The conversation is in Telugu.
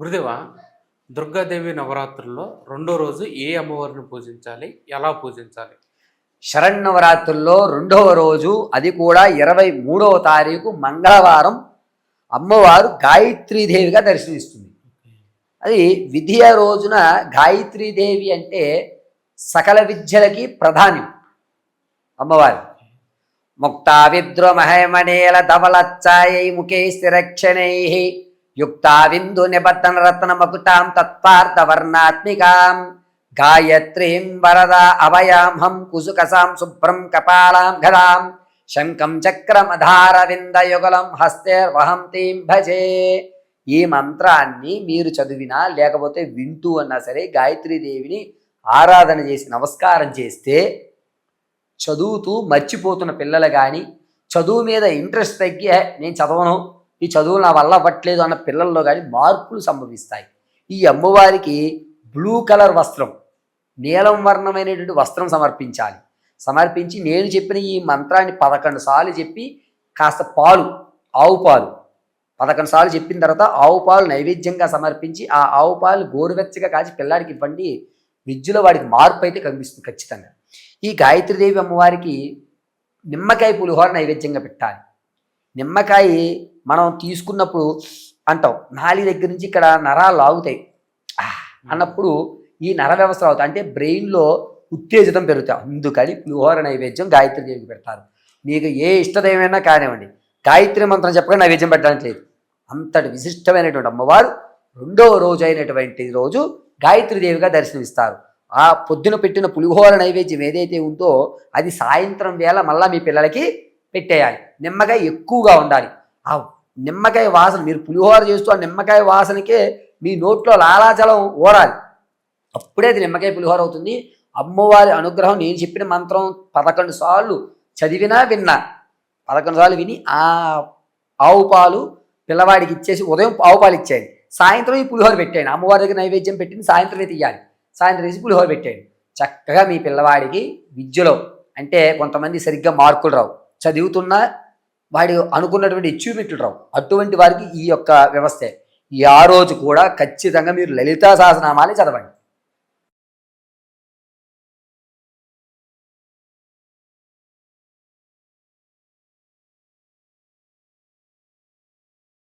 గురుదేవ దుర్గాదేవి నవరాత్రుల్లో రెండో రోజు ఏ అమ్మవారిని పూజించాలి? ఎలా పూజించాలి? శరణ్నవరాత్రుల్లో రెండవ రోజు అది కూడా ఇరవై మూడవ తారీఖు మంగళవారం అమ్మవారు గాయత్రీదేవిగా దర్శనిస్తుంది అది విద్య రోజున గాయత్రీదేవి అంటే సకల విద్యలకి ప్రధాని అమ్మవారు. ముక్తా విద్రోమహమణేల ధవలచ్చాయై ముఖే స్థిరక్షణై యుక్తా విందు నిబద్ధన రత్న మకుటాం తత్పార్థవర్ణాత్మికాం గాయత్రీం వరద అభయాం కుసుకసాం శుభ్రం కపాలాం గదాం శంఖం చక్రమధార విందయుగలం హస్తేర్వహం తీం భజే ఈ మంత్రాన్ని మీరు చదివినా లేకపోతే వింటూ అన్నా సరే గాయత్రీదేవిని ఆరాధన చేసి నమస్కారం చేస్తే చదువుతూ మర్చిపోతున్న పిల్లలు కానీ చదువు మీద ఇంట్రెస్ట్ తగ్గి నేను చదవను ఈ చదువు నా వల్ల అవ్వట్లేదు అన్న పిల్లల్లో కానీ మార్పులు సంభవిస్తాయి. ఈ అమ్మవారికి బ్లూ కలర్ వస్త్రం నీలం వర్ణమైనటువంటి వస్త్రం సమర్పించాలి. సమర్పించి నేను చెప్పిన ఈ మంత్రాన్ని పదకొండు సార్లు చెప్పి కాస్త పాలు ఆవు పాలు పదకొండు సార్లు చెప్పిన తర్వాత ఆవు పాలు నైవేద్యంగా సమర్పించి ఆ ఆవు పాలు గోరువెచ్చగా కాచి పిల్లాడికి ఇవ్వండి. విద్యలో వాడికి మార్పు అయితే కనిపిస్తుంది ఖచ్చితంగా. ఈ గాయత్రీదేవి అమ్మవారికి నిమ్మకాయ పులిహోర నైవేద్యంగా పెట్టాలి. నిమ్మకాయ మనం తీసుకున్నప్పుడు అంటాం నాలి దగ్గర నుంచి ఇక్కడ నరాలు లాగుతాయి అన్నప్పుడు ఈ నర వ్యవస్థ అవుతాయి. అంటే బ్రెయిన్లో ఉత్తేజితం పెరుగుతాయి. అందుకని పులిహోర నైవేద్యం గాయత్రి దేవికి పెడతారు. మీకు ఏ ఇష్టదైవమైనా కానివ్వండి. గాయత్రి మంత్రం చెప్పగా నైవేద్యం పెట్టడానికి లేదు. అంతటి విశిష్టమైనటువంటి అమ్మవారు రెండవ రోజు అయినటువంటి రోజు గాయత్రీదేవిగా దర్శనమిస్తారు. ఆ పొద్దున పెట్టిన పులిహోర నైవేద్యం ఏదైతే ఉందో అది సాయంత్రం వేళ మళ్ళీ మీ పిల్లలకి పెట్టేయాలి. నిమ్మకాయ ఎక్కువగా ఉండాలి. ఆ నిమ్మకాయ వాసన మీరు పులిహోర చేస్తూ ఆ నిమ్మకాయ వాసనకే మీ నోట్లో లాలాచలం ఓరాలి అప్పుడే అది నిమ్మకాయ పులిహోర అవుతుంది. అమ్మవారి అనుగ్రహం నేను చెప్పిన మంత్రం పదకొండు సార్లు చదివినా విన్నా. పదకొండు సార్లు విని ఆ ఆవు పాలు పిల్లవాడికి ఇచ్చేసి ఉదయం ఆవు పాలు ఇచ్చేయండి. సాయంత్రం ఈ పులిహోర పెట్టాను అమ్మవారి దగ్గర నైవేద్యం పెట్టింది సాయంత్రమే తీయాలి సాయంత్రం వేసి పులిహోర పెట్టాను చక్కగా మీ పిల్లవాడికి విద్యలో అంటే కొంతమంది సరిగ్గా మార్కులు రావు. చదువుతున్నా వాడి అనుకున్నటువంటి అచీవ్మెంట్లు రావు. అటువంటి వారికి ఈ యొక్క వ్యవస్థే. ఈ ఆ రోజు కూడా ఖచ్చితంగా మీరు లలితా సహస్రనామాలే చదవండి.